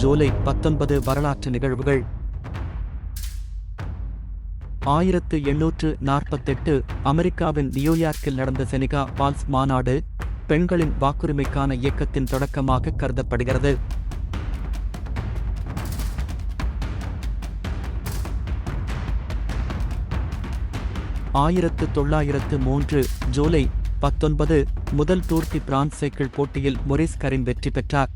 ஜூலை பத்தொன்பது வரலாற்று நிகழ்வுகள். ஆயிரத்து எண்ணூற்று நாற்பத்தெட்டு அமெரிக்காவின் நியூயார்க்கில் நடந்த செனிகா பால்ஸ் மாநாடு பெண்களின் வாக்குரிமைக்கான இயக்கத்தின் தொடக்கமாக கருதப்படுகிறது. ஆயிரத்து தொள்ளாயிரத்து மூன்று ஜூலை பத்தொன்பது முதல் டூர் தி பிரான்ஸ் சைக்கிள் போட்டியில் மொரிஸ் கரிம் வெற்றி பெற்றார்.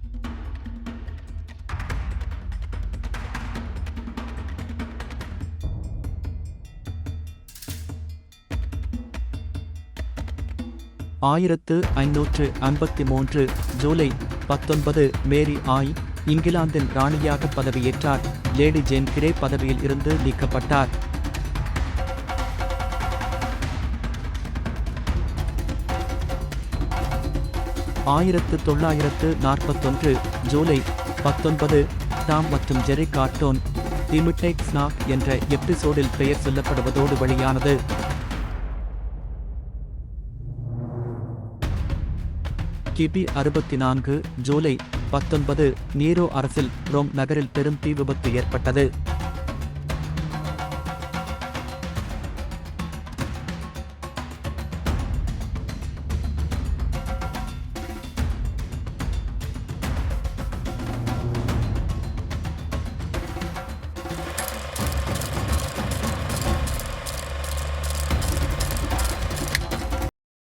ஆயிரத்து ஐநூற்று ஐம்பத்தி மூன்று ஜூலை பத்தொன்பது மேரி ஆய் இங்கிலாந்தின் ராணியாக பதவியேற்றார். லேடி ஜேன் கிரே பதவியில் இருந்து நீக்கப்பட்டார். ஆயிரத்து தொள்ளாயிரத்து நாற்பத்தொன்று ஜூலை பத்தொன்பது டாம் மற்றும் ஜெரி கார்ட்டோன் தி ஸ்னாக் என்ற எபிசோடில் பெயர் சொல்லப்படுவதோடு வெளியானது கிபி அறுபத்தி நான்கு ஜூலை பத்தொன்பது நீரோ அரசில் ரோம் நகரில் பெரும் தீ விபத்து ஏற்பட்டது.